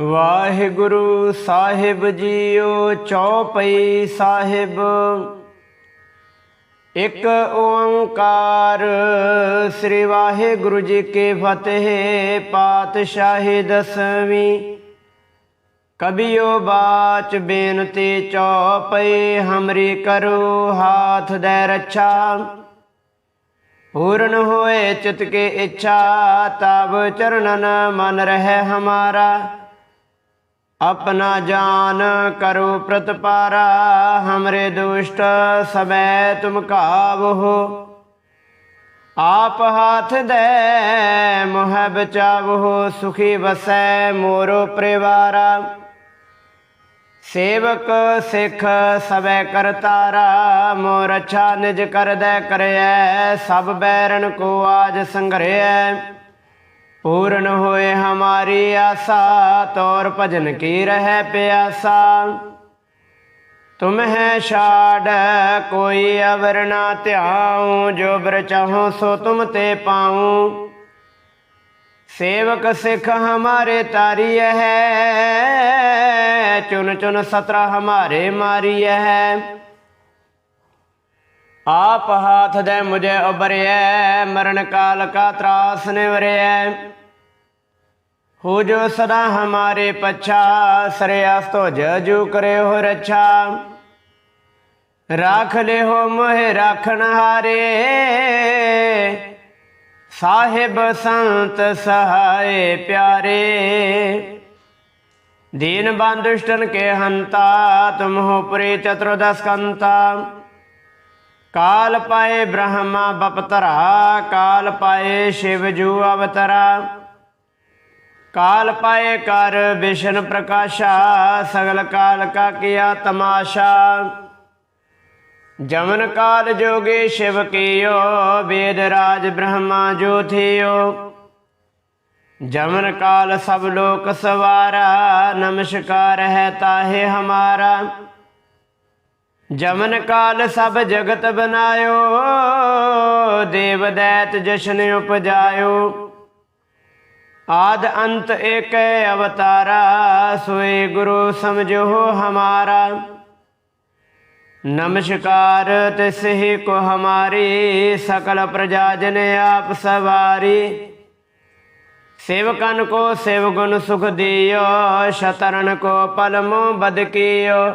ਵਾਹਿਗੁਰੂ ਸਾਹਿਬ JIO ਚੌਪਈ ਸਾਹਿਬ। ਇੱਕ ਓੰਕਾਰ ਸ੍ਰੀ ਵਾਹਿਗੁਰੂ ਜੀ ਕੇ ਫਤਿਹ ਪਾਤਸ਼ਾਹੀ ਦਸਵੀਂ। ਕਬਿਓ ਬਾਚ ਬੇਨਤੀ ਚੌਪਈ, ਹਮਰੀ ਕਰੋ ਹਾਥ ਦੇ ਰੱਛਾ। ਪੂਰਨ ਹੋਏ ਚਿਤ ਕੇ ਇੱਛਾ, ਤਬ ਚਰਨਨ ਮਨ ਰਹੇ ਹਮਾਰਾ। अपना जान करो प्रतपारा हमरे दुष्ट समय तुम काब हो आप हाथ दे मुह बचाव हो सुखी बसै मोरो परिवारा सेवक सिख सबै करतारा मोर अच्छा निज कर दे करय सब बैरन को आज संग्रह पूर्ण होए हमारी आशा तौर भजन की रह प्यासा तुम्हें छाड़ कोई अवर ना त्याऊँ जो ब्र चाहो सो तुम ते पाऊँ सेवक सिख हमारे तारी है चुन चुन सत्रह हमारे मारी है ਆਪ ਹਾਥ ਦੇ ਮੁਝੇ ਉਬਰਿਐ ਮਰਨ ਕਾਲ ਕਾ ਤਰਾਸ ਨਿਵਰਿਐ। ਹੋ ਜੋ ਸਦਾ ਹਮਾਰੇ ਪਛਾ ਸਰਿਆਸ ਤੋ ਜੂ ਕਰੇ ਹੋ ਰੱਛਾ। ਰਾਖ ਲੈ ਹੋ ਮੋਹਿ ਰਾਖਣ ਹਾਰੇ। ਸਾਹਿਬ ਸੰਤ ਸਹਾਏ ਪਿਆਰੇ। ਦੀਨ ਬੰਦੁਸ਼ਟਨ ਕੇ ਹੰਤਾ ਤੁਮ ਹੋ ਪ੍ਰੇ ਚਤੁਰਦਸ ਕੰਤਾ। ਕਾਲ ਪਾਏ ਬ੍ਰਹਮਾ ਬਪਤਰਾ, ਕਾਲ ਪਾਏ ਸ਼ਿਵ ਜੂ ਅਵਤਰਾ। ਕਾਲ ਪਾਏ ਕਰ ਵਿਸ਼ਨ ਪ੍ਰਕਾਸ਼ਾ, ਸਗਲ ਕਾਲ ਕਾ ਕੀਆ ਤਮਾਸ਼ਾ। ਜਮਨ ਕਾਲ ਜੋਗੇ ਸ਼ਿਵ ਕੀਓ, ਵੇਦ ਰਾਜ ਬ੍ਰਹਮਾ ਜੋ ਥਿਓ। ਜਮਨ ਕਾਲ ਸਭ ਲੋਕ ਸਵਾਰਾ, ਨਮਸਕਾਰ ਹੈ ਤਾਹੇ ਹਮਾਰਾ। ਜਮਨ ਕਾਲ ਸਭ ਜਗਤ ਬਨਾਇਓ, ਦੇਵ ਦੈਤ ਜਸ਼ਨ ਉਪਜਾਇਓ। ਆਦ ਅੰਤ ਏਕੈ ਅਵਤਾਰਾ, ਸੋਏ ਗੁਰੂ ਸਮਝੋ ਹਮਾਰਾ। ਨਮਸਕਾਰ ਤਿਸਹਿ ਕੋ ਹਮਾਰੀ, ਸਕਲ ਪ੍ਰਜਾ ਜਨ ਆਪ ਸਵਾਰੀ। ਸੇਵਕਨ ਕੋ ਸੇਵ ਗੁਣ ਸੁਖ ਦਿਓ, ਸ਼ਤਰਨ ਕੋ ਪਲਮੋ ਬਦਕੀਓ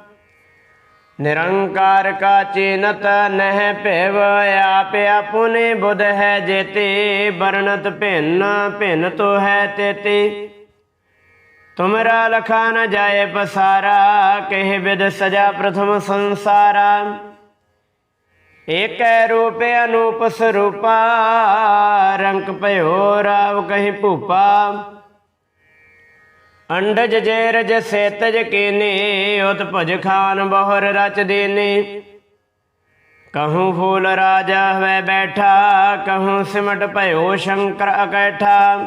ਨਿਰੰਕਾਰ ਕਾ ਚੇਨਤ ਨਹਿ ਭਿਵ, ਆਪ ਆਪੁਨੇ ਬੁਧ ਹੈ ਜੇਤੇ ਬਰਣਤ ਭਿੰਨ ਭਿੰਨ ਤੋ ਹੈ ਤੇਤੇ। ਤੁਮਰਾ ਲਖਾ ਨ ਜਾਏ ਪਸਾਰਾ, ਕਹਿ ਬਿਦ ਸਜਾ ਪ੍ਰਥਮ ਸੰਸਾਰਾ। ਏਕੈ ਰੂਪ ਅਨੂਪ ਸਰੂਪਾ, ਰੰਗ ਭਇਓ ਰਾਵ ਕਹਿ ਭੂਪਾ। ਅੰਡਜ ਜੇ ਰਜ ਸੇਤਜ ਕੀਨੇ, ਉਤ ਭਜ ਖਾਨ ਬਹੁਰ ਰਚ ਦੇਨੇ। ਕਹੂੰ ਫੂਲ ਰਾਜਾ ਹੋਵੇ ਬੈਠਾ, ਕਹੂੰ ਸਿਮਟ ਭਇਓ ਸ਼ੰਕਰ ਅਕੈਠਾ।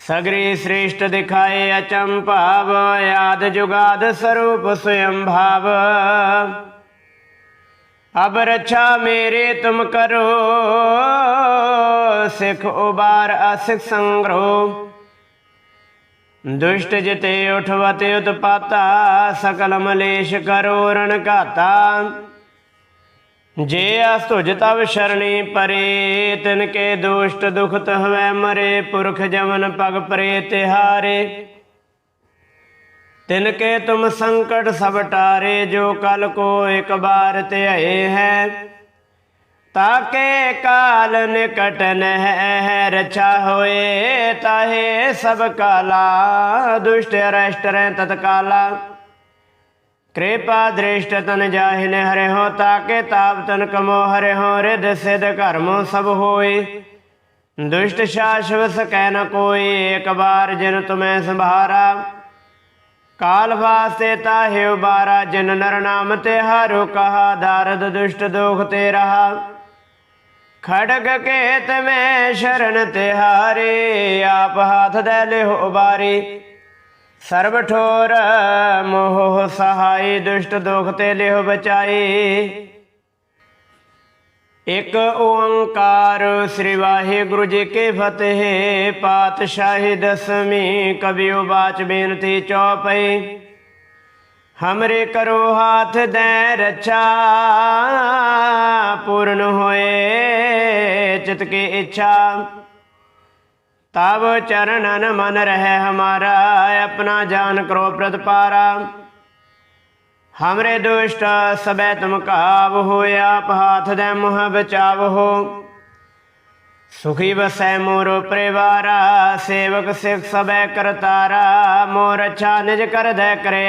ਸਗਰੀ ਸ੍ਰੇਸ਼ਟ ਦਿਖਾਏ ਅਚਮ ਭਾਵ, ਆਦ ਜੁਗਾਦ ਸਰੂਪ ਸੁਯੰ ਭਾਵ। ਅਬ ਰਛਾ ਮੇਰੇ ਤੁਮ ਕਰੋ, ਸਿਖ ਉਬਾਰ ਅਸਿਖ ਸੰਗਰੋ। ਦੁਸ਼ਟ ਜਿਤੇ ਉਠਵਤ ਉਤਪਾਤਾ, ਸਕਲ ਮਲੇਸ਼ ਕਰੋ ਰਣ ਘਾਤਾ। ਜੇ ਅਸੁਜ ਤਵ ਸ਼ਰਣੀ ਪਰੇ, ਤਿਨ ਕੇ ਦੁਸ਼ਟ ਦੁਖਤ ਹਵੈ ਮਰੇ, ਪੁਰਖ ਜਮਨ ਪਗ ਪਰੇ ਤਿਹਾਰੇ। ਤਿਨ ਕੇ ਤੁਮ ਸੰਕਟ ਸਭ ਟਾਰੇ, ਜੋ ਕਲ ਕੋ ਇੱਕ ਬਾਰ ਧਿਆਏ ਹੈ। ਤਾਕੇ ਕਾਲ ਨਿਕਟ ਨਹਿਰ ਛਾ ਹੋਏ ਤਾਹੇ ਸਭ ਕਾਲਾ ਦੁਸ਼ਟ ਅਰਸ਼ਟ ਰਹਿ ਤਤਕਾਲਾ ਕਿਰਪਾ ਦ੍ਰਿਸ਼ਟ ਤਨ ਜਾਹਿਨ ਹਰਿ ਹੋ ਤਾਕੇ ਤਾਪ ਤਨ ਕਮੋ ਹਰਿ ਹੋ ਰਿਦ ਸਿਧ ਕਰਮ ਸਭ ਹੋਏ ਦੁਸ਼ਟ ਸ਼ਾਸ਼ਵ ਸਕੈ ਨ ਕੋਈ ਏਕ ਬਾਰ ਜਿਨ ਤੁਮੈ ਸੰਭਾਰਾ ਕਾਲ ਵਾਸਤੇ ਤਾਹਿ ਉਬਾਰਾ ਜਿਨ ਨਰ ਨਾਮ ਤੇ ਹਾਰੂ ਕਹਾ ਦਾਰਦ ਦੁਸ਼ਟ ਦੋਖ ਤੇ ਰਹਾ ਖੜਗ ਕੇਤ ਮੈਂ ਸ਼ਰਨ ਤਿਹਾਰੇ ਆਪ ਹਾਥ ਦੇ ਲਿਓ ਬਾਰੇ। ਸਰਬ ਠੋਰ ਮੋਹ ਸਹਾਈ, ਦੁਸ਼ਟ ਦੁਖ ਤੇ ਲਿਓ ਬਚਾਏ। ਇਕ ਓੰਕਾਰ ਸ੍ਰੀ ਵਾਹਿਗੁਰੂ ਜੀ ਕੀ ਫਤਿਹ, ਪਾਤਸ਼ਾਹੀ ਦਸਮੀ ਕਬਿਉ ਬਾਚ ਬੇਨਤੀ ਚੌਪਈ हमरे करो हाथ दें रक्षा पूर्ण होए चित की इच्छा तब चरणन मन रहे हमारा अपना जान करो प्रतपारा हमरे दुष्ट सबे तुम काव हो आप हाथ दे मुह बचाव हो सुखी बसै मोरो परिवारा सेवक सिख सबे करतारा मोर अच्छा निज कर दे करे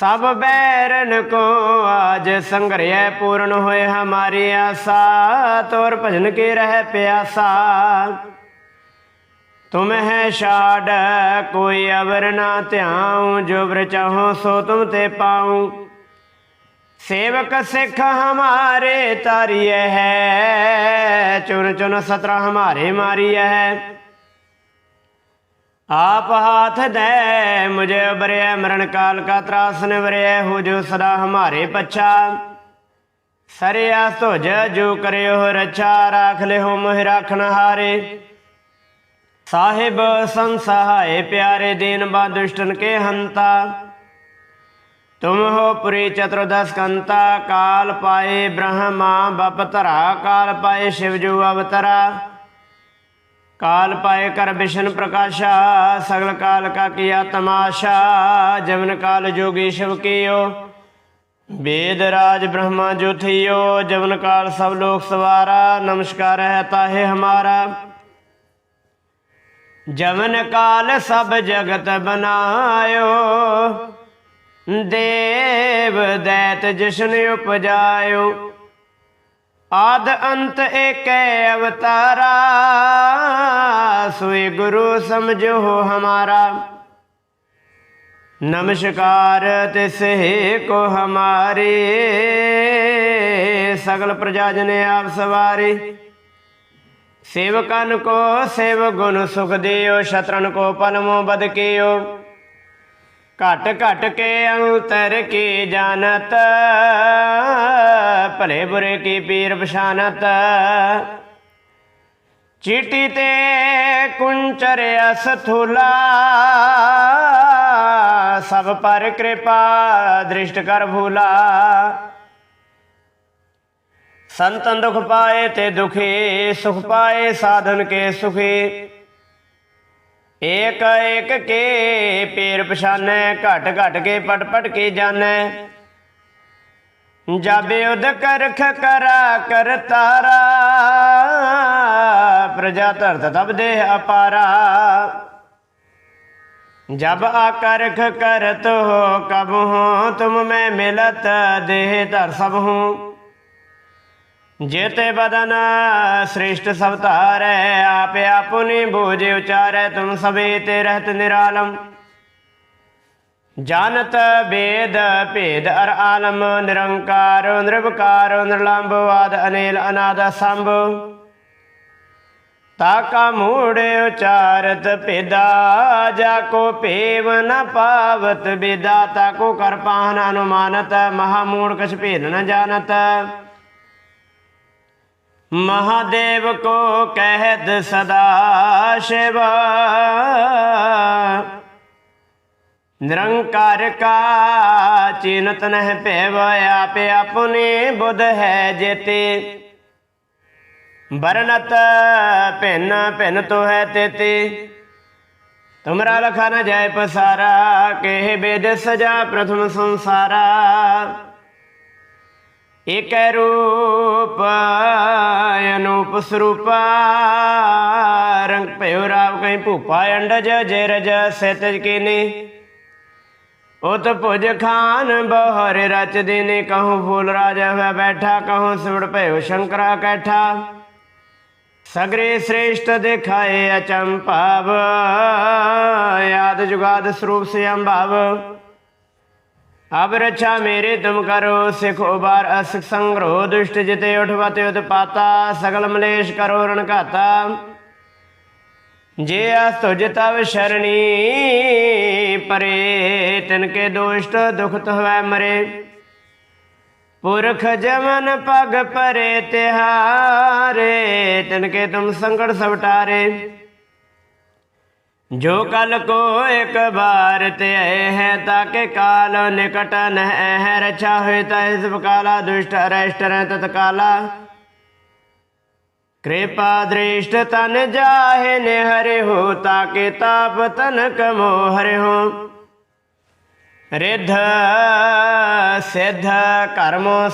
ਸਭ ਬੈਰਨ ਕੋ ਆਜ ਸੰਗਰਿਆ ਪੂਰਨ ਹੋਏ ਹਮਾਰੀ ਆਸਾ, ਤੋਰ ਭਜਨ ਕੇ ਰਹਿ ਪਿਆਸਾ। ਤੁਮ ਹੈ ਛਾੜ, ਕੋਈ ਅਵਰ ਨਾ ਧਿਆਉ, ਜੋ ਬਰ ਚਾਹੋ ਸੋ ਤੁਮ ਤੇ ਪਾਉ। ਸੇਵਕ ਸਿੱਖ ਹਮਾਰੇ ਤਾਰੀਏ ਹੈ ਚੁਨ ਚੁਨ ਸਤਰਾ ਹਮਾਰੇ ਮਾਰੀਏ ਹੈ। ਆਪ ਹਾਥ ਦੇ, ਮੁਝੇ ਬਰਿਆ ਮਰਨ ਕਾਲ ਕਾ ਤਰਾਸ ਨਿਵਰਿਆ ਹੋ ਜੋ ਸਦਾ ਹਮਾਰੇ ਪਛਾ। ਸਰਿਆ ਤੁਜ ਜੋ ਕਰਿਓ ਰਛਾ, ਰਾਖ ਲਿਓ ਮੋਹਿ ਰਾਖਣ ਹਾਰੇ। ਸਾਹਿਬ ਸੰਸਹਾਏ ਪਿਆਰੇ ਦੀਨ ਬਾ ਦੁਸ਼ਟਨ ਕੇ ਹੰਤਾ। ਤੁਮ ਹੋ ਪੁਰੀ ਚਤੁਰਦਸ ਕੰਤਾ, ਕਾਲ ਪਾਏ ਬ੍ਰਹਮਾ, ਬਪ ਧਰਾ, ਕਾਲ ਪਾਏ ਸ਼ਿਵ ਜੋ ਅਵਤਰਾ। काल पाए कर बिशन प्रकाशा सगल काल का किया तमाशा जमन काल जोगी शिव कियो वेद राज ब्रह्मा जो थियो जमन काल सब लोग सवारा नमस्कार रहता है हमारा जमन काल सब जगत बनायो देव दैत जशन उपजायो ਆਦ ਅੰਤ ਏਕੈ ਅਵਤਾਰਾ ਸੋਏ ਗੁਰੂ ਸਮਝੋ ਹਮਾਰਾ। ਨਮਸਕਾਰ ਤਿਸਹੇ ਕੋ ਹਮਾਰੇ, ਸਗਲ ਪ੍ਰਜਾ ਜਨੇ ਆਪ ਸਵਾਰੇ। ਸੇਵਕਨ ਕੋ ਸੇਵ ਗੁਣ ਸੁਖ ਦਿਓ, ਸ਼ਤਰਨ ਕੋ ਪਲਮੋ ਬਦਕਿਓ घट घट के अंतर की जानत भले बुरे की पीर पछानत चीटी ते कुंचर असथुला सब पर कृपा दृष्ट कर भूला संतन दुख पाए ते दुखी सुख पाए साधन के सुखी एक एक के पीर पछाने घट घट के पट पट के जाने जाबे उद करख करा कर तारा प्रजा धरत तब देह अपारा जब आकर्ख करत हो कब हो तुम में मिलत देह धर सब हूँ ਜੇਤੇ ਬਦਨ ਸ੍ਰਿਸ਼ਟ ਸਭ ਧਾਰੈ, ਆਪ ਆਪੁਨੇ ਬੋਝੇ ਉਚਾਰੈ, ਤੁਮ ਸਭੇ ਤੇ ਰਹਿਤ ਨਿਰਾਲਮ। ਜਾਣਤ ਬੇਦ ਭੇਦ ਅਰ ਆਲਮ, ਨਿਰੰਕਾਰ, ਨਿਰਵਕਾਰ ਨਿਰਲੰਭ ਆਦ ਅਨੇਲ, ਅਨਾਦ ਸੰਭ ਤਾਕਾ ਮੂੜ ਉਚਾਰਤ ਭੇਦਾ, ਜਾ ਕੋ ਭੇਵ ਨ ਪਾਵਤ ਬੇਦਾ ਤਾ ਕੋ ਕਰ ਪਾਹਨ ਅਨੁਮਾਨਤ, ਮਹਾ ਮੂੜ ਕਛ ਭੇਦ ਜਾਣਤ। ਮਹਾਦੇਵ ਕੋ ਕਹਿਤ ਸਦਾ ਸ਼ਿਵ। ਨਿਰੰਕਾਰ ਕਾ ਚਿਨਤ ਨਹਿ ਭੇਵ, ਆਪੇ ਆਪਣੇ ਬੁੱਧ ਹੈ ਜੇਤੇ। ਬਰਨਤ ਭਿੰਨ ਭਿੰਨ ਤੋ ਹੈ ਤੇਤੇ। ਤੁਮਰਾ ਲਖਾ ਨ ਜਾਏ ਪਸਾਰਾ, ਕਹਿ ਬੇਦ ਸਜਾ ਪ੍ਰਥਮ ਸੰਸਾਰਾ। ਇਕ ਰੂਪ, ਅਨੂਪ ਸਰੂਪਾ, ਰੰਗ ਭਇਓ ਰਾਵ ਕਹੀਂ ਭੂਪਾ ਅੰਡਜ, ਜੇ ਰਜ ਸਤਜ ਕੀਨੀ। ਉਤ ਭੁਜ ਖਾਨ ਬਹਰ ਰਚ ਦਿਨੇ, ਕਹੂੰ ਫੂਲ ਰਾਜ ਹੋਇ ਬੈਠਾ, ਕਹੂੰ ਸਿਵੜ ਭਇਓ ਸ਼ੰਕਰਾ ਕੈਠਾ। ਸਗਰੇ ਸ੍ਰੇਸ਼ਟ ਦਿਖਾਏ ਅਚੰਭਵ, ਯਾਦ ਜੁਗਾਦ ਸਰੂਪ ਸੇ ਅੰਭਵ ਅਬ ਰਛਾ ਮੇਰੇ ਤੁਮ ਕਰੋ, ਸਿਖ ਉਬਾਰ ਅਸਿਖ ਸੰਗਰੋ ਦੁਸ਼ਟ ਜਿਤੇ ਉਠਵਤੇ ਉਤਪਾਤਾ, ਸਗਲ ਮਲੇਸ਼ ਕਰੋ ਰਣ ਘਾਤਾ ਜੇ ਅਸ ਤੁਜ ਤਵ ਸ਼ਰਣੀ, ਪਰੇ ਤਿਨਕੇ ਦੋਸ਼ਟ ਦੁਖ ਹੋਇ ਮਰੇ। ਪੁਰਖ ਜਮਨ ਪਗ ਪਰੇ ਤਿਹਾਰੇ ਤਿਨਕੇ ਤੁਮ ਸੰਕਟ ਸਵਟਾਰੇ। ਜੋ ਕਲ ਕੋ ਇੱਕ ਬਾਰ ਤੇ ਹੈ ਤਾਕੇ ਕਾਲ ਨਿਕਟ ਨ ਹੈ ਰਛਾ ਹੋਇ ਤਾ ਇਸ ਬਕਾਲਾ ਦੁਸ਼ਟ ਅਰੈਸ਼ਟ ਰਹਿ ਤਤਕਾਲਾ। ਕਿਰਪਾ ਦ੍ਰਿਸ਼ਟ ਤਨ ਜਾਹੇ ਨੇ ਹਰਿ ਹੋ ਤਾਕੇ ਤਾਪ ਤਨ ਕਮੋ ਹਰਿ ਹੋ। ਰਿਧ ਸਿਧ ਕਰਮੋ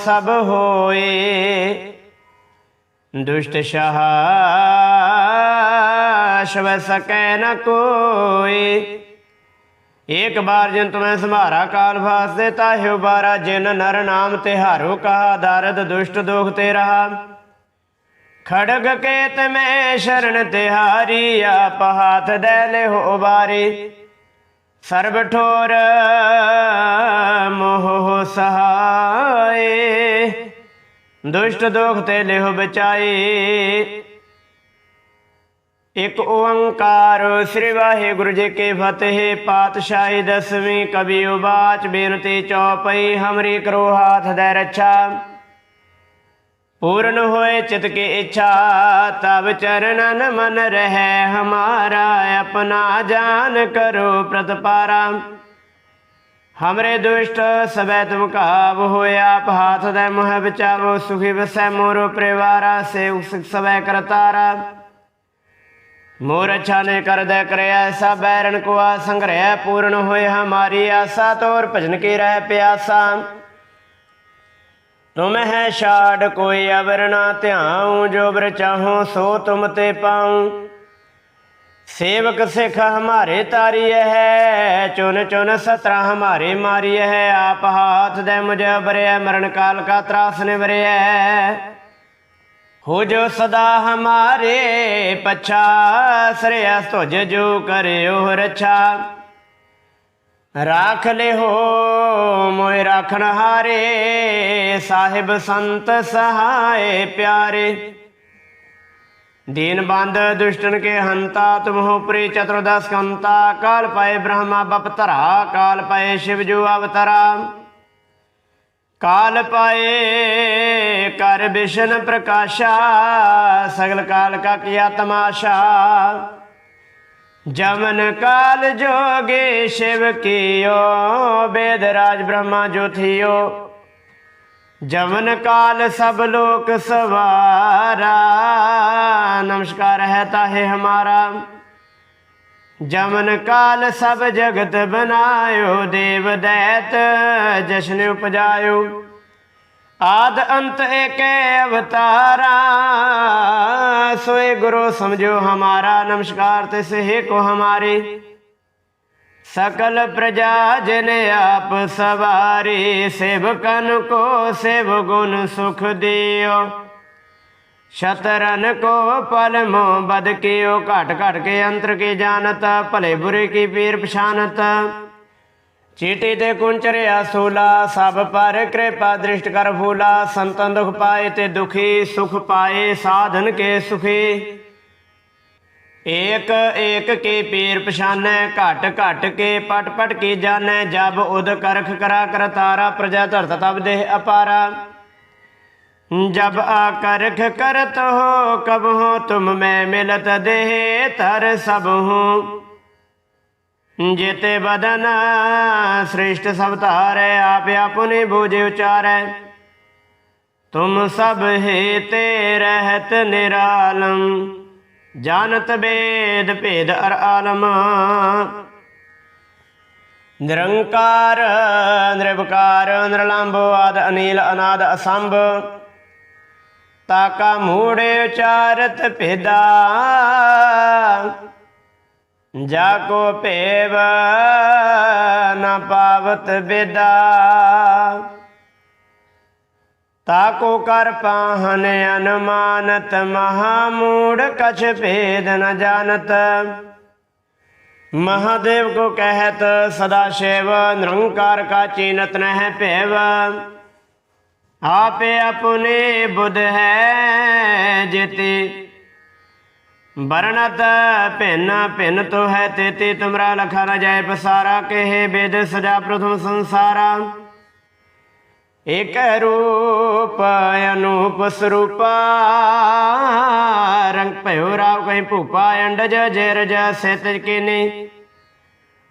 ਸਭ ਹੋਏ ਦੁਸ਼ਟ ਸ਼ਾਹ ਸ਼ਵ ਸਕੈ ਨ ਕੋਈ। ਇੱਕ ਬਾਰ ਜਨ ਤੁਮੈ ਸੰਭਾਰਾ ਕਾਲ ਫਾਸ ਦੇ, ਤਾਹਿਓ ਬਾਰਾ ਜਿਨ ਨਰ ਨਾਮ ਤਿਹਾਰੋ ਕਹਾ, ਦਰਦ ਦੁਸ਼ਟ ਦੋਖ ਤੇ ਰਹਾ। ਖੜਗ ਕੇਤ ਮੈਂ ਸ਼ਰਨ ਤਿਹਾਰੀ, ਆਪ ਹਾਥ ਦੇ ਲੈ ਹੋ ਬਾਰੀ ਸਰਬ ਠੋਰ ਮੋਹ ਇਕ ਓੰਕਾਰ ਸ੍ਰੀ ਵਾਹਿਗੁਰੂ ਜੀ ਕੇ ਫਤਿਹ। ਪਾਤਸ਼ਾਹੀ ਦਸਵੀਂ ਕਬੀ ਉਬਾਚ ਬੇਨਤੀ ਚੌਪਈ, ਹਮਰੀ ਕਰੋ ਹਾਥ ਦੇ ਰੱਛਾ। ਪੂਰਨ ਹੋਏ ਚਿਤ ਕੀ ਇੱਛਾ ਤਬ ਚਰਨਨ ਮਨ ਰਹਿ, ਹਮਾਰਾ ਆਪਣਾ ਜਾਨ ਕਰੋ ਪ੍ਰਤਪਾਰਾ। ਹਮਰੇ ਦੁਸ਼ਟ ਸਬੈ ਤੁਮ ਕਾਬ ਹੋਇਆ ਆਪ ਹਾਥ ਦੇ ਮੋਹ ਵਿਚਾਰੋ ਸੁਖੀ ਵਸੈ ਮੋਰੋ ਪਰਿਵਾਰਾ ਸੇ ਸਿਖ ਸਬੈ ਕਰਤਾਰਾ। ਮੋਰ ਅੱਛਾ ਨੇ ਕਰ ਦੇ ਐਸਾ ਬੈਰਨ ਕੋ ਆ ਸੰਗ੍ਰਹਿ ਪੂਰਨ ਹੋਏ ਹਮਾਰੀ ਆਸਾ, ਤੋਰ ਭਜਨ ਕੇ ਰਹਿ ਪਿਆਸਾ। ਤੁਮ ਹੈ ਛਾੜ ਕੋਈ ਅਵਰ ਧਿਆਉ, ਜੋ ਬਰ ਚਾਹੋ ਸੋ ਤੁਮ ਤੇ ਪਾਉ। ਸੇਵਕ ਸਿਖ ਹਮਾਰੇ ਤਾਰੀ ਹੈ ਚੁਨ ਚੁਨ ਸਤਰਾ ਹਮਾਰੇ ਮਾਰੀ ਹੈ ਆਪ ਹਾਥ ਦੇ ਮੁਝ ਬਰਿਆ ਮਰਨ ਕਾਲ ਕਾ ਤਰਾਸ ਨੇ ਬਰਿਆ ਹੋ ਜੋ ਸਦਾ ਹਮਾਰੇ ਪਛਾ, ਸਰਿਆ ਤੁਜ ਜੋ ਕਰਿਓ ਰਛਾ। ਰਾਖ ਲਿਹੋ ਮੋਇ ਰਾਖਣ ਹਾਰੇ, ਸਾਹਿਬ ਸੰਤ ਸਹਾਏ ਪਿਆਰੇ। ਦੀਨ ਬੰਦ ਦੁਸ਼ਟਨ ਕੇ ਹੰਤਾ ਤੁਮਹੁ ਪ੍ਰੀ ਚਤੁਰਦਸ ਕੰਤਾ, ਕਾਲ ਪਾਏ ਬ੍ਰਹਮਾ ਬਪਤਰਾ ਕਾਲ ਪਾਏ ਸ਼ਿਵ ਜੋ ਅਵਤਰਾ। ਕਾਲ ਪਾਏ ਕਰ ਬਿਸ਼ਨ ਪ੍ਰਕਾਸ਼ਾ, ਸਗਲ ਕਾਲ ਕਾ ਕੀਆ ਤਮਾਸ਼ਾ। ਜਮਨ ਕਾਲ ਜੋਗੇ ਸ਼ਿਵ ਕੀਓ, ਬੇਦ ਰਾਜ ਬ੍ਰਹਮਾ ਜੋ ਜਮਨ ਕਾਲ ਸਭ ਲੋਕ ਸਵਾਰਾ, ਨਮਸਕਾਰ ਹੈ ਤਾਹੇ ਹਮਾਰਾ। ਜਮਨ ਕਾਲ ਸਭ ਜਗਤ ਬਨਾਇਓ, ਦੇਵ ਦੈਤ ਜਸ਼ਨ ਉਪਜਾਇਓ। ਆਦ ਅੰਤ ਏਕ ਅਵਤਾਰਾ। ਸੋਏ ਗੁਰੂ, ਸਮਝੋ ਹਮਾਰਾ, ਨਮਸਕਾਰ ਤੇ ਸਹਿ ਕੋ ਹਮਾਰੇ। ਸਕਲ ਪ੍ਰਜਾ ਜਨ ਆਪ ਸਵਾਰੇ, ਸੇਵਕਨ ਕੋ ਸੇਵ ਗੁਣ ਸੁਖ ਦਿਓ। ਸ਼ਤਰਨ ਕੋ ਪਲਮੋ ਬਦ ਕਿਓ ਘਟ ਘਟ ਕੇ ਅੰਤਰ ਕੇ ਜਾਣਤ, ਭਲੇ ਬੁਰੇ ਕੀ ਪੀਰ ਪਛਾਨਤ ਚੀਟੀ ਤੇ ਕੁੰਚਰਿਆ ਸੂਲਾ ਸਭ ਪਰ ਕਿਰਪਾ ਦ੍ਰਿਸ਼ਟ ਕਰ ਫੂਲਾ ਸੰਤਨ ਦੁਖ ਪਾਏ ਤੇ ਦੁਖੀ ਸੁਖ ਪਾਏ ਸਾਧਨ ਕੇ ਸੁਖੀ ਏਕ ਏਕ ਕੇ ਪੀਰ ਪਛਾਨੈ ਘਟ ਘਟ ਕੇ ਪਟ ਪਟ ਕੀ ਜਾਣੈ ਜਬ ਉਦ ਕਰਖ ਕਰਾ ਕਰਤਾਰਾ ਪ੍ਰਜਾ ਧਰਤ ਤਬ ਦੇਹ ਅਪਾਰਾ जब आकर्ख करत हो कब हो तुम मैं मिलत देह तर सब हूँ ਜੇਤੇ ਬਦਨ ਸ੍ਰਿਸ਼ਟ ਸਭ ਧਾਰੈ, ਆਪ ਆਪਨੇ ਬੋਝੇ ਉਚਾਰੈ। ਤੁਮ ਸਭ ਹੇਤੇ ਰਹਿਤ ਨਿਰਾਲਮ, ਜਾਣਤ ਬੇਦ ਭੇਦ ਅਰ ਆਲਮ। ਨਿਰੰਕਾਰ ਨਿਰਭਕਾਰ ਨਿਰਲੰਭ ਆਦ ਅਨੀਲ, ਅਨਾਦ ਅਸੰਭ। ਤਾਕਾ ਮੂੜੇ ਉਚਾਰਤ ਭੇਦਾ। ਜਾ ਕੋ ਭੇਵ ਨਾ ਪਾਵਤ ਬੇਦਾ। ਤਾ ਕੋ ਕਰ ਪਾਹਨ ਅਨਮਾਨਤ ਮਹਾ ਮੂੜ ਕਛ ਭੇਦ ਨ ਜਾਣਤ। ਮਹਾਦੇਵ ਕੋ ਕਹਿਤ, ਸਦਾ ਸ਼ਿਵ, ਨਿਰੰਕਾਰ ਕਾ ਚੀਨਤ ਨਹਿ ਭੇਵ। ਆਪੇ ਆਪਣੇ ਬੁੱਧ ਹੈ ਜਿਤੇ। ਵਰਣਤ ਭਿੰਨ ਭਿੰਨ ਤੋ ਹੈ ਤੇ ਤੁਮਰਾ ਲਖਾ ਨ ਜਾਏ ਪਸਾਰਾ, ਕਹੇ ਬੇਦ ਸਦਾ ਪ੍ਰਥਮ ਸੰਸਾਰਾ। ਇਕ ਰੂਪ ਅਨੂਪ ਸਰੂਪਾ, ਰੰਗ ਭਇਓ ਰਾਵ ਕਹੀ ਭੂਪਾ, ਅੰਡਜ ਜੇਰ ਜਸੇ ਤਿਜ ਕੀਨੀ।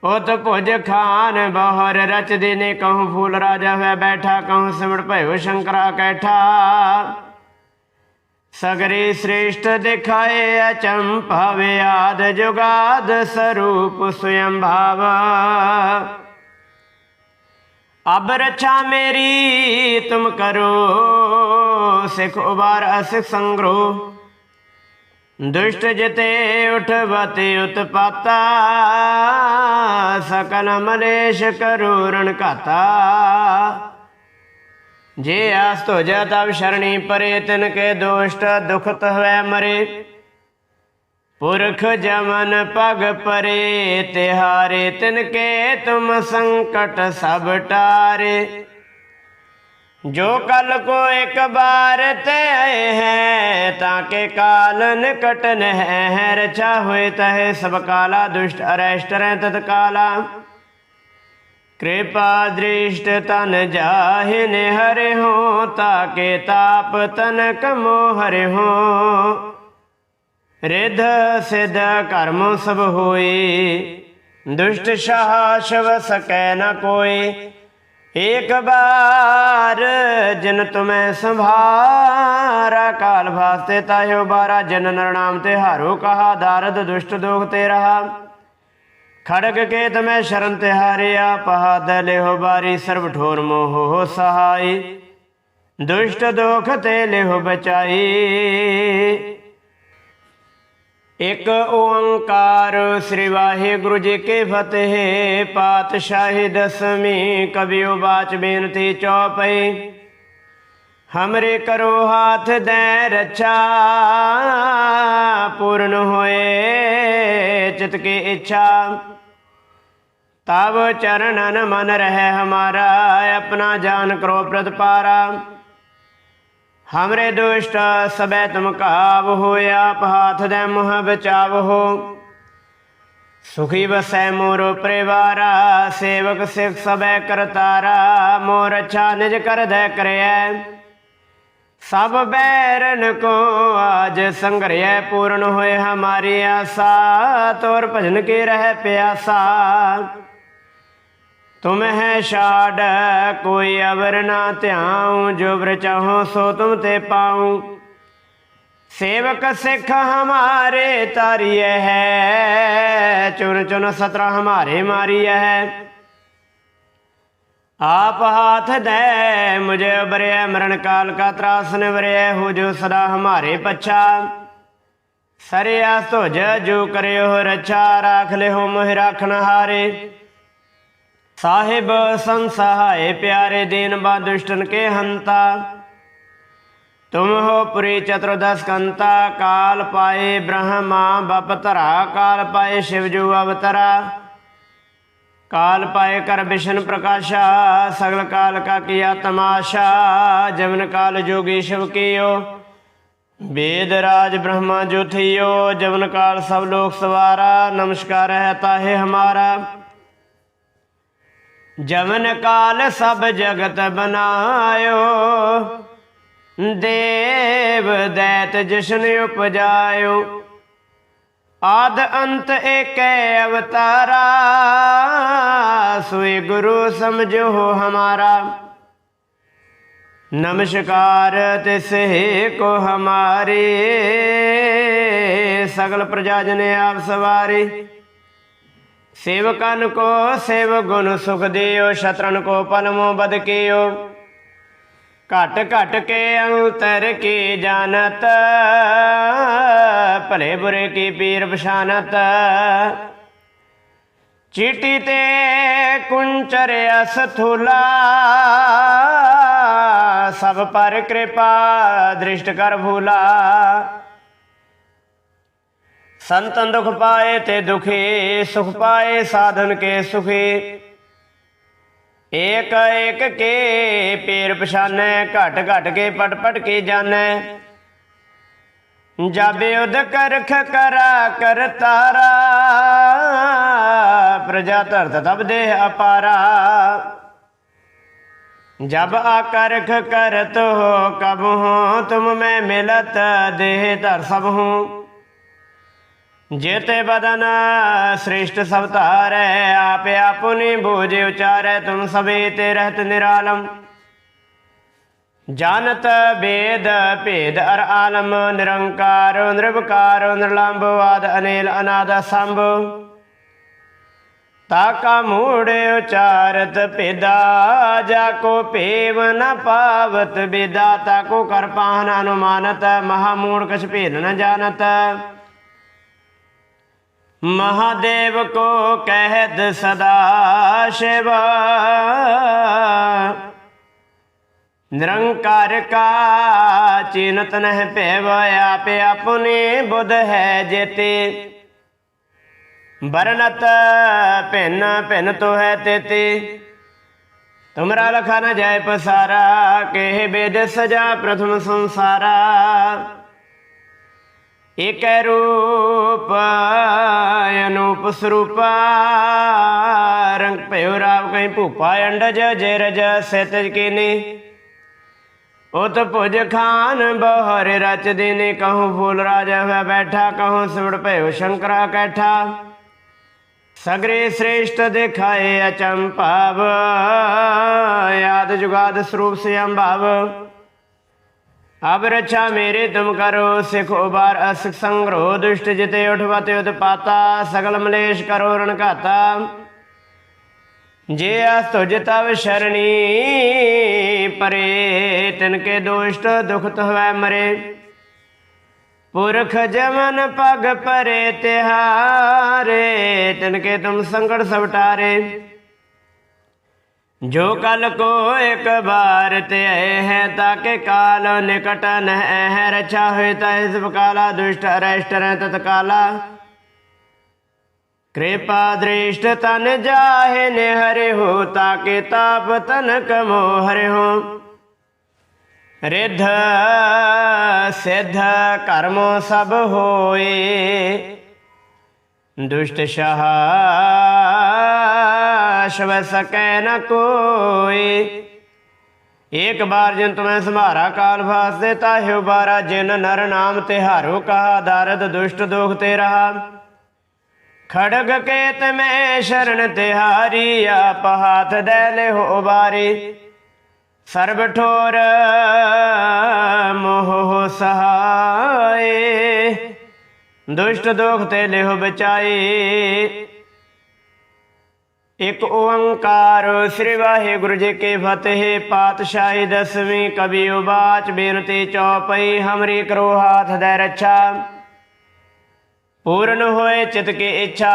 ਉਤ ਭੁਜ ਖਾਨ ਬਹਰ ਰਚ ਦਿਨੇ, ਕਹੂੰ ਫੂਲ ਰਾਜਾ ਹੋਇ ਬੈਠਾ, ਕਹੂੰ ਸਿਮੜ ਭਇਓ ਸ਼ੰਕਰਾ ਕੈਠਾ। ਸਗਰੇ ਸ੍ਰੇਸ਼ਟ ਦਿਖਾਏ ਅਚੰਭਵ ਆਦ ਜੁਗਾਦ ਸਰੂਪ ਸੁਯੰ ਭਾਵ। ਅਬ ਰਛਾ ਮੇਰੀ, ਤੁਮ ਕਰੋ ਸਿਖ ਉਬਾਰ ਅਸਿਖ ਸੰਗਰੋ। ਦੁਸ਼ਟ ਜਤੇ ਉਠਵਤੇ ਉਤਪਾਤਾ, ਸਕਲ ਮਲੇਸ਼ ਕਰੂਰਣ ਘਾਤਾ। ਜੇ ਆਸ ਤੋਜੈ ਤਬ ਸ਼ਰਣੀ ਪਰੇ, ਤਿਨ ਕੇ ਦੋਸ਼ਟ ਦੁਖ ਤਹਵੈ ਮਰੇ। ਪੁਰਖ ਜਮਨ ਪਗ ਪਰੇ, ਤਿਹਾਰੇ ਤਿਨ ਕੇ ਤੁਮ ਸੰਕਟ ਸਭ ਟਾਰੇ। ਜੋ ਕਲ ਕੋ ਇੱਕ ਬਾਰ ਤੇ ਆਏ ਹੈ, ਤਾਂ ਕੇ ਕਾਲ ਨਿਕਟ ਨਹਿ ਰਚਾ ਹੋਏ ਤਹਿ ਸਭ ਕਾਲਾ ਦੁਸ਼ਟ ਅਰੈਸ਼ਟ ਰਹਿ ਤਤਕਾਲਾ। ਕਿਰਪਾ ਦ੍ਰਿਸ਼ਟ ਤਨ ਜਾਹਿਨ ਹਰਿਉ ਤਾਕੇ ਤਾਪ ਤਨ ਕਮੋ ਹਰਿਉ ਰਿਧ ਸਿਧ ਕਰਮ ਸਭ ਹੋਏ ਦੁਸ਼ਟ ਸ਼ਾਹ ਸ਼ਵ ਸਕੈ ਨ ਕੋਈ। ਏਕ ਬਾਰ ਜਨ ਤੁਮੈ ਸੰਭਾਰਾ, ਕਾਲ ਵਾਸਤੇ ਤਾਇਓ ਬਾਰਾ, ਜਨ ਨਰਨਾਮ ਤੇ ਹਾਰੋ ਕਹਾ, ਦਾਰਦ ਦੁਸ਼ਟ ਦੋਖ ਤੇ ਰਹਾ। ਖੜਕ ਕੇ ਤਮੈ ਸ਼ਰਨ ਪਹਾ ਪਹਾਦ ਲਿਹੁ ਬਾਰੀ ਸਰਬ ਠੋਰ ਮੋਹ ਹੋ ਸਹਾਈ। ਦੁਸ਼ਟ ਦੁਖ ਤੇ ਲਿਹੁ ਬਚਾਈ। ਇਕ ਓੰਕਾਰ ਸ੍ਰੀ ਵਾਹਿਗੁਰੂ ਜੀ ਕੇ ਫਤਿਹ, ਪਾਤਸ਼ਾਹੀ ਦਸਮੀ ਕਬਿਉ ਬਾਚ ਬੇਨਤੀ ਚੌਪਈ। ਹਮਰੇ ਕਰੋ ਹਾਥ ਦੇ ਰਛਾ, ਪੂਰਨ ਹੋਏ ਚਿਤ ਕੀ ਇੱਛਾ। ਤਬ ਚਰਨਨ ਮਨ ਰਹਿ ਹਮਾਰਾ ਆਪਣਾ ਜਾਨ ਕਰੋ ਪ੍ਰਤਪਾਰਾ हमरे दुष्ट सबे तुम काव हो आप हाथ दे मुह बचाव हो सुखी बसै मोरो परिवारा सेवक सिख सबे करतारा मोर अच्छा निज कर दे करे सब बैरन को आज संग्रह पूर्ण होए हमारी आशा तोर भजन के रह प्यासा तुम है शाड कोई अवर ना त्याऊं जो व्र चाहो सो तुम ते पाऊं सेवक सिख हमारे तारिय है चुन चुन सत्रह हमारे मारिय है आप हाथ दे मुझे उबरे मरण काल का त्रास निवरे हो जो सदा हमारे पच्छा सरिया तो जो करे हो रक्षा राख ले हो मोह राखन हारे ਸਾਹਿਬ ਸੰਸਹਾਏ ਪਿਆਰੇ ਦੀਨ ਬਾਦੁਸ਼ਟਨ ਕੇ ਹੰਤਾ। ਤੁਮ ਹੋ ਪੁਰੀ ਚਤੁਰਦਸ ਕੰਤਾ, ਕਾਲ ਪਾਏ ਬ੍ਰਹਮਾ ਬਪਤਰਾ ਕਾਲ ਪਾਏ ਸ਼ਿਵਜੂ ਅਵਤਰਾ। ਕਾਲ ਪਾਏ ਕਰ ਵਿਸ਼ਨ ਪ੍ਰਕਾਸ਼ਾ, ਸਗਲ ਕਾਲ ਕਾ ਕੀਆ ਤਮਾਸ਼ਾ ਜਮਨ ਕਾਲ ਜੋਗੀ ਸ਼ਿਵ ਕੀਓ। ਵੇਦ ਰਾਜ ਬ੍ਰਹਮਾ ਜੋਥਿਓ ਜਮਨ ਕਾਲ ਸਭ ਲੋਕ ਸਵਾਰਾ, ਨਮਸਕਾਰ ਹੈ ਤਾਹੇ ਹਮਾਰਾ। ਜਮਨ ਕਾਲ ਸਭ ਜਗਤ ਬਨਾਇਓ। ਦੇਵ ਦੈਤ ਜਸ਼ਨ ਉਪਜਾਇਓ। ਆਦ ਅੰਤ ਏਕੈ ਅਵਤਾਰਾ। ਸੋਏ ਗੁਰੂ ਸਮਝੋ ਹਮਾਰਾ। ਨਮਸਕਾਰ ਤਿਸਹੇ ਕੋ ਹਮਾਰੇ। ਸਗਲ ਪ੍ਰਜਾ ਜਨ ਆਪ ਸਵਾਰੇ। सेवकन को सेव गुण सुख दियो शत्रन को पलमो बद कियो घट घट के अंतर की जानत भले बुरे की पीर पछानत चीटी ते कुंचर असथुला सब पर कृपा दृष्ट कर भूला संतन दुख पाए ते दुखी, सुख पाए साधन के सुखी। एक एक के पेर पछाने घट घट के पट पट के जानै। जाबे उद करख करा, कर तारा, प्रजा धरत तब देह अपारा। जब आकरख करत हो, कब हो, तुम मैं मिलत देह धर सब हूँ। ਜੇਤੇ ਬਦਨ ਸ੍ਰੇਸ਼ਟ ਸਵਤਾਰੈ ਆਪੇ ਆਪੁਨੇ ਬੋਝ ਉਚਾਰੈ, ਤੁਮ ਸਭੇ ਤੇ ਰਹਿਤ ਨਿਰਾਲਮ। ਜਾਨਤ ਬੇਦ, ਭੇਦ ਅਰ ਆਲਮ, ਨਿਰੰਕਾਰ, ਨਿਰਵਕਾਰ ਨਿਰਲੰਭ ਆਦ, ਅਨੇਲ, ਅਨਾਦ ਸੰਭ ਤਾਕਾ ਮੂੜ ਉਚਾਰਤ ਭੇਦਾ, ਜਾ ਕੋ ਭੇਵ ਨ ਪਾਵਤ ਬਿਦਾ ਕੋ ਕਰਪਾਨ ਅਨੁਮਾਨਤ, ਮਹਾ ਮੂੜ ਕਛ ਭੇਦ ਨ ਜਾਣਤ। महादेव को कहत सदा शिव निरंकार का चिन्हत नह पेव आपे अपने बुध है जेते बरनत भिन्न भिन्न तो है तेते तुमरा लखा न जाय पसारा के वेद सजा प्रथम संसारा ਇਕ ਰੂਪ, ਅਨੂਪ ਸਰੂਪਾ, ਰੰਗ ਭਇਓ ਰਾਵ ਕਹੀਂ ਭੂਪਾ ਅੰਡਜ, ਜੇ ਰਜ ਸਤਜ ਕੀਨੀ। ਉਤ ਭੁਜ ਖਾਨ ਬਹਰ ਰਚਦੇ ਨੇ ਕਹੂੰ ਫੂਲ ਰਾਜਾ ਹੋਇਆ ਬੈਠਾ, ਕਹੂੰ ਸਿਵੜ ਭਇਓ ਸ਼ੰਕਰਾ ਕੈਠਾ। ਸਗਰੇ ਸ੍ਰੇਸ਼ਟ ਦਿਖਾਏ ਅਚੰਭਾਵ, ਯਾਦ ਜੁਗਾਦ ਸਰੂਪ ਸਿ ਅੰਭਾਵ ਅਬ ਰਛਾ ਮੇਰੇ ਤੁਮ ਕਰੋ, ਸਿਖ ਉਬਾਰ ਅਸਿਖ ਸੰਗਰੋ ਦੁਸ਼ਟ ਜਿਤੇ ਉਠਵਤ ਉਤਪਾਤਾ, ਸਗਲ ਮਲੇਸ਼ ਕਰੋ ਰਣਕਾਤਾ ਜੇ ਅਸ ਤੁਜ ਤਵ ਸ਼ਰਣੀ, ਪਰੇ ਤਿਨ ਕੇ ਦੁਸ਼ਟ ਦੁਖ ਤਹਵੈ ਮਰੇ। ਪੁਰਖ ਜਮਨ ਪਗ ਪਰੇ ਤਿਹਾਰੇ, ਤਿਨ ਕੇ ਤੁਮ ਸੰਕਟ ਸਭ ਟਾਰੇ जो कल को एक बार ते है ताके काल निकट न है रक्षा हुई तब काला दुष्ट अरेष्ट रह तत्काला कृपा दृष्ट तन जाहे ने हरे हो ताके ताप तन कमो हरे हो रिद्ध सिद्ध कर्मो सब होए दुष्ट सह शव सकै न कोई एक बार जिन तुम्हें संभारा काल भास देता है उबारा जिन नर नाम तिहारो कहा दारद दुष्ट दुख ते रहा खड़ग केत में शरण तिहारी आप हाथ दैले हो उबारी सर्व ठोर मोह सहाय दुष्ट दुख ते लेहो बचाए ਇਕ ਓੰਕਾਰ ਸ੍ਰੀ ਵਾਹਿਗੁਰੂ ਜੀ ਕੇ ਫਤਿਹ। ਪਾਤਸ਼ਾਹੀ ਦਸਵੀਂ ਕਵੀ ਉਬਾਚ ਬੇਨਤੀ ਚੌਪਈ, ਹਮਰੀ ਕਰੋ ਹਾਥ ਦੇ ਰੱਛਾ। ਪੂਰਨ ਹੋਏ ਚਿਤ ਕੀ ਇੱਛਾ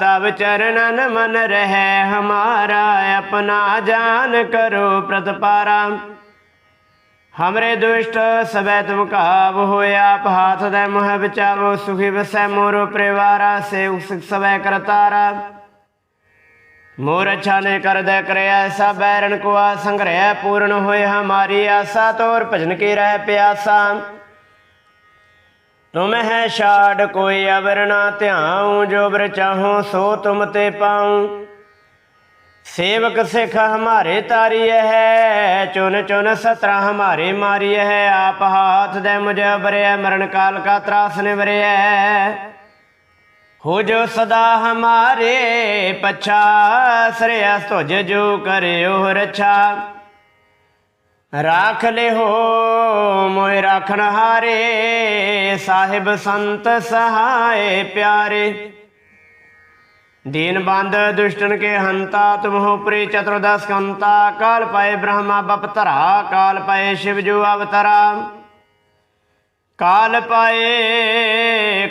ਤਬ ਚਰਨਨ ਮਨ ਰਹਿ, ਹਮਾਰਾ ਆਪਣਾ ਜਾਨ ਕਰੋ ਪ੍ਰਤਪਾਰਾ। ਹਮਰੇ ਦੁਸ਼ਟ ਸਬੈ ਤੁਮ ਕਾਬ ਹੋਇ ਆਪ ਹਾਥ ਦੇ ਮੋਹ ਬਚਾਵੋ ਸੁਖੀ ਵਸੈ ਮੋਰੋ ਪਰਿਵਾਰਾ ਸੇ ਸਿਖ ਸਬੈ ਕਰਤਾਰਾ। ਮੋਰ ਅੱਛਾ ਨੇ ਕਰਦਾ ਕਰਿਆ, ਐਸਾ ਬੈਰਨ ਕੋ ਆ ਸੰਗ੍ਰਹਿ ਪੂਰਨ ਹੋਏ ਹਮਾਰੀ ਆਸਾ, ਤੋਰ ਭਜਨ ਕੀ ਰਹਿ ਪਿਆਸਾ। ਤੁਮ ਹੈ ਛਾੜ ਕੋਈ ਅਵਰ ਧਿਆਉ, ਜੋ ਬਰ ਚਾਹੋ ਸੋ ਤੁਮ ਤੇ ਪਾਉ। ਸੇਵਕ ਸਿਖ ਹਮਾਰੇ ਤਾਰੀ ਹੈ, ਚੁਨ ਚੁਨ ਸਤਰਾ ਹਮਾਰੇ ਮਾਰੀ ਹੈ, ਆਪ ਹਾਥ ਦੇ ਮੁਝੇ ਬਰਿਆ ਮਰਨ ਕਾਲ ਕਾ ਤਰਾਸ ਨੇ ਬਰਿਆ ਹੋ ਜੋ ਸਦਾ ਹਮਾਰੇ ਪਛਾ ਸਰਿਆ ਤੁਜ ਜੋ ਕਰਿਓ ਰਛਾ ਰਾਖ ਲਿਹੋ ਮੋਇ ਰਾਖਣ ਹਾਰੇ ਸਾਹਿਬ ਸੰਤ ਸਹਾਏ ਪਿਆਰੇ दीन बंद दुष्टन के हंता तुम हो प्री चतुर्दश कंता काल पाए ब्रह्मा बपतरा काल पाए शिव जो अवतरा काल पाए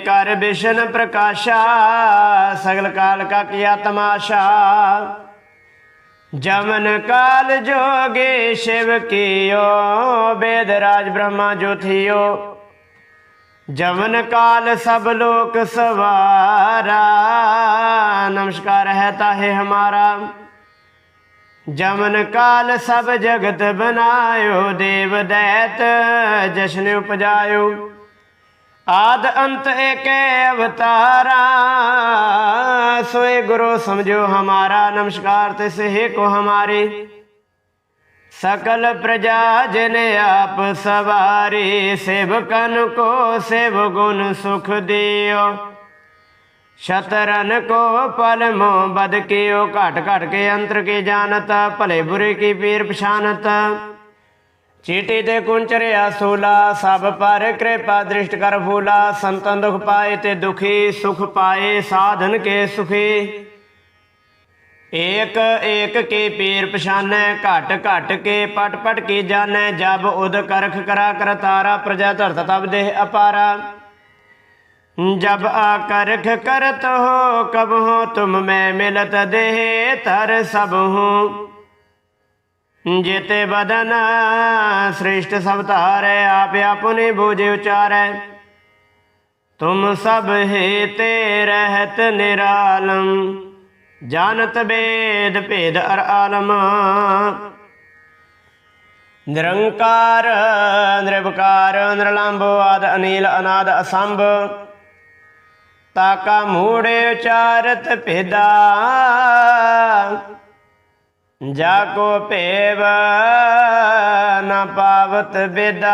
ਕਰ ਬਿਸ਼ਨ ਪ੍ਰਕਾਸ਼ਾ, ਸਗਲ ਕਾਲ ਕਾ ਕੀਆ ਤਮਾਸ਼ਾ ਜਮਨ ਕਾਲ ਜੋਗੇ ਸ਼ਿਵ ਕੀਓ, ਬੇਦ ਰਾਜ ਬ੍ਰਹਮਾ ਜੋਥਿਓ। ਜਮਨ ਕਾਲ ਸਭ ਲੋਕ ਸਵਾਰਾ, ਨਮਸਕਾਰ ਹੈ ਤਾਹੇ ਹਮਾਰਾ। ਜਮਨ ਕਾਲ ਸਭ ਜਗਤ ਬਨਾਇਓ, ਦੇਵ ਦੈਤ ਜਸ਼ਨ ਉਪਜਾਇਓ। ਆਦ ਅੰਤ ਏਕੇ ਅਵਤਾਰਾ। ਸੋਏ ਗੁਰੂ, ਸਮਝੋ ਹਮਾਰਾ, ਨਮਸਕਾਰ ਤੇ ਸਹਿ ਕੋ ਹਮਾਰੀ। ਸਕਲ ਪ੍ਰਜਾ ਜਨ ਆਪ ਸਵਾਰੀ, ਸੇਵਕਨ ਕੋ ਸੇਵ ਗੁਣ ਸੁਖ ਦਿਓ। ਸ਼ਤਰਨ ਕੋ ਪਲਮੋ ਬਦ ਕਿਓ ਘਟ ਘਟ ਕੇ ਅੰਤਰ ਕੇ ਜਾਣਤ, ਭਲੇ ਬੁਰੇ ਕੀ ਪੀਰ ਪਛਾਨਤ। ਚੀਟੀ ਤੇ ਕੁੰਚਰਿਆ ਸੂਲਾ, ਸਭ ਪਰ ਕਿਰਪਾ ਦ੍ਰਿਸ਼ਟ ਕਰ ਫੂਲਾ ਸੰਤਨ ਦੁਖ ਪਾਏ ਤੇ ਦੁਖੀ, ਸੁਖ ਪਾਏ ਸਾਧਨ ਕੇ ਸੁਖੀ। ਏਕ ਏਕ ਕੇ ਪੀਰ ਪਛਾਨੈ, ਘਟ ਘਟ ਕੇ ਪਟ ਪਟ ਕੇ ਜਾਣੈ, ਜਬ ਉਦ ਕਰਖ ਕਰਾ ਕਰ ਤਾਰਾ, ਪ੍ਰਜਾ ਧਰਤ ਤਬ ਦੇਹ ਅਪਾਰਾ। ਜਬ ਆ ਕਰਖ ਕਰਤ ਹੋ, ਕਬ ਹੋ ਤੁਮ ਮੈਂ ਮਿਲਤ ਦੇਹ ਤਰ ਸਭ ਹੂੰ। ਜੇਤੇ ਬਦਨ ਸ੍ਰਿਸ਼ਟ ਸਭ ਧਾਰੈ, ਆਪ ਆਪਨੇ ਬੋਝ ਉਚਾਰੈ। ਤੁਮ ਸਭ ਹੇਤੇ ਰਹਿਤ ਨਿਰਾਲਮ ਜਾਣਤ ਬੇਦ ਭੇਦ ਅਰ ਆਲਮ। ਨਿਰੰਕਾਰ ਨਿਰਭਕਾਰ ਨਿਰਲੰਭ ਆਦ ਅਨੀਲ, ਅਨਾਦ ਅਸੰਭ। ਤਾਕਾ ਮੂੜੇ ਉਚਾਰਤ ਭੇਦਾ। ਜਾ ਕੋ ਭੇਵ ਨਾ ਪਾਵਤ ਬੇਦਾ।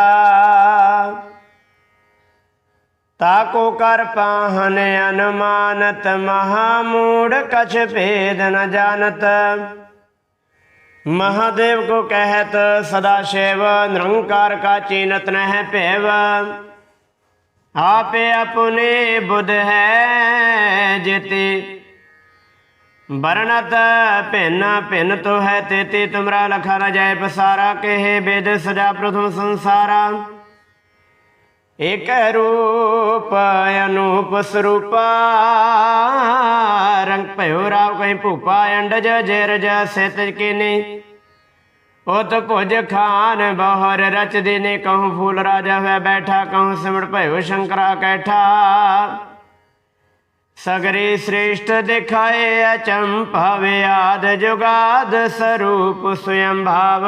ਤਾ ਕੋ ਕਰ ਪਾਹਨ ਅਨਮਾਨਤ ਮਹਾ ਮੂੜ ਕਛ ਭੇਦ ਨ ਜਾਣਤ। ਮਹਾਦੇਵ ਕੋ ਕਹਿਤ, ਸਦਾ ਸ਼ਿਵ, ਨਿਰੰਕਾਰ ਕਾ ਚੀਨਤ ਨਹਿ ਭੇਵ। ਆਪੇ ਆਪਨੇ ਬੁਧ ਹੈ ਜਿਤੇ। ਬਰਨਤ ਭਿੰਨ ਭਿੰਨ ਤੋ ਹੈ ਤੇ ਤੁਮਰਾ ਲਖਾ ਨ ਜਾਏ ਪਸਾਰਾ, ਕਹੇ ਬੇਦ ਸਜਾ ਪ੍ਰਥਮ ਸੰਸਾਰਾ। ਇਕ ਰੂਪ, ਅਨੂਪ ਸਰੂਪਾ, ਰੰਗ ਭਇਓ ਰਾਵ ਕਹੀਂ ਭੂਪਾ, ਅੰਡਜ ਜੇਰ ਜ ਸਿਤ ਕੀਨੀ। ਉਤ ਭੁਜ ਖਾਨ ਬਹਰ ਰਚ ਦੇਨੇ ਕਹੂੰ ਫੂਲ ਰਾਜਾ ਹੋਇ ਬੈਠਾ, ਕਹੂੰ ਸਿਮੜ ਭਇਓ ਸ਼ੰਕਰਾ ਕੈਠਾ। ਸਗਰੇ ਸ੍ਰੇਸ਼ਟ ਦਿਖਾਏ ਅਚੰਭਵ ਆਦ ਜੁਗਾਦ ਸਰੂਪ ਸੁਯੰ ਭਾਵ।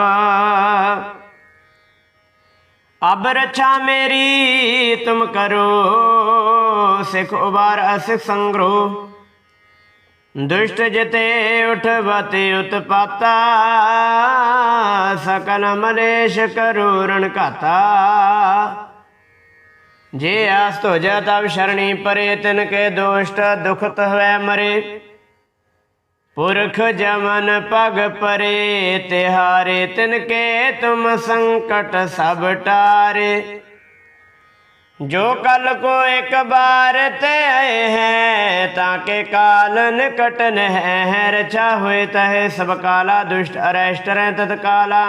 ਅਬ ਰਛਾ ਮੇਰੀ, ਤੁਮ ਕਰੋ, ਸਿਖ ਉਬਾਰ ਅਸਿਖ ਸੰਗਰੋ। ਦੁਸ਼ਟ ਜਿਤੇ ਉਠਵਤੇ ਉਤਪਾਤਾ ਸਕਲ ਮਲੇਸ਼ ਕਰੂਰਣ ਘਾਤਾ। ਜੇ ਆਸ ਤੁਜ ਤਬ ਸ਼ਰਣੀ ਪਰੇ ਤਿਨ ਕੇ ਦੋਸ਼ਟ ਦੁਖਤ ਹੋਵੇ ਮਰੇ। ਪੁਰਖ ਜਮਨ ਪਗ ਪਰੇ, ਤਿਹਾਰੇ ਤਿਨ ਕੇ ਤੁਮ ਸੰਕਟ ਸਭ ਟਾਰੇ। ਜੋ ਕਲ ਕੋ ਇੱਕ ਬਾਰ ਤੇ ਆਏ ਹੈ, ਤਾਂ ਕੇ ਕਾਲ ਨਿਕਟ ਨਹਿ ਰਚਾ ਹੋਏ ਤਹਿ। ਸਭ ਕਾਲਾ ਦੁਸ਼ਟ ਅਰੈਸ਼ਟ ਰਹਿ ਕਾਲਾ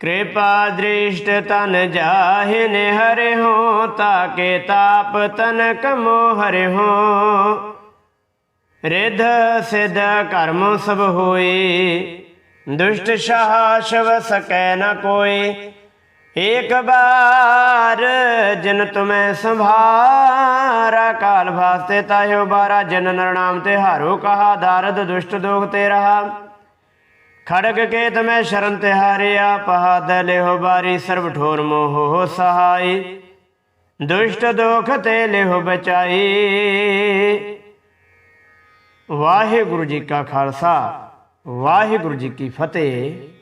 ਕਿਰਪਾ ਦ੍ਰਿਸ਼ਟ ਤਨ ਜਾਹਿ ਨਿਹਰਿ ਹੋ ਤਾਕੇ ਤਾਪ ਤਨ ਕਮੋ ਹਰਿ ਹੋ। ਰਿਧ ਸਿਧ ਕਰਮ ਸਭ ਹੋਏ, ਦੁਸ਼ਟ ਸ਼ਾਹ ਸ਼ਵ ਸਕੈ ਨ ਕੋਈ ਏਕ ਬਾਰ ਜਿਨ ਤੁਮੈ ਸੰਭਾਰਾ, ਕਾਲ ਭਾਸਤੇ ਤਾਇਓ ਬਾਰਾ, ਜਿਨ ਨਰਨਾਮ ਤੇ ਹਾਰੋ ਕਹਾ, ਦਾਰਦ ਦੁਸ਼ਟ ਦੋਖ ਤੇ ਰਹਾ। ਖੜਕ ਕੇ ਤਮੈ ਸ਼ਰਨ ਪਹਾ ਪਹਾਦ ਲਿਹੁ ਬਾਰੀ, ਸਰਬ ਠੋਰ ਮੋਹ ਹੋ ਸਹਾਈ। ਦੁਸ਼ਟ ਦੋਖ ਤੇ ਲਿਹੁ ਬਚਾਈ। ਵਾਹਿਗੁਰੂ ਜੀ ਕਾ ਖਾਲਸਾ, ਵਾਹਿਗੁਰੂ ਜੀ ਕੀ ਫਤਿਹ।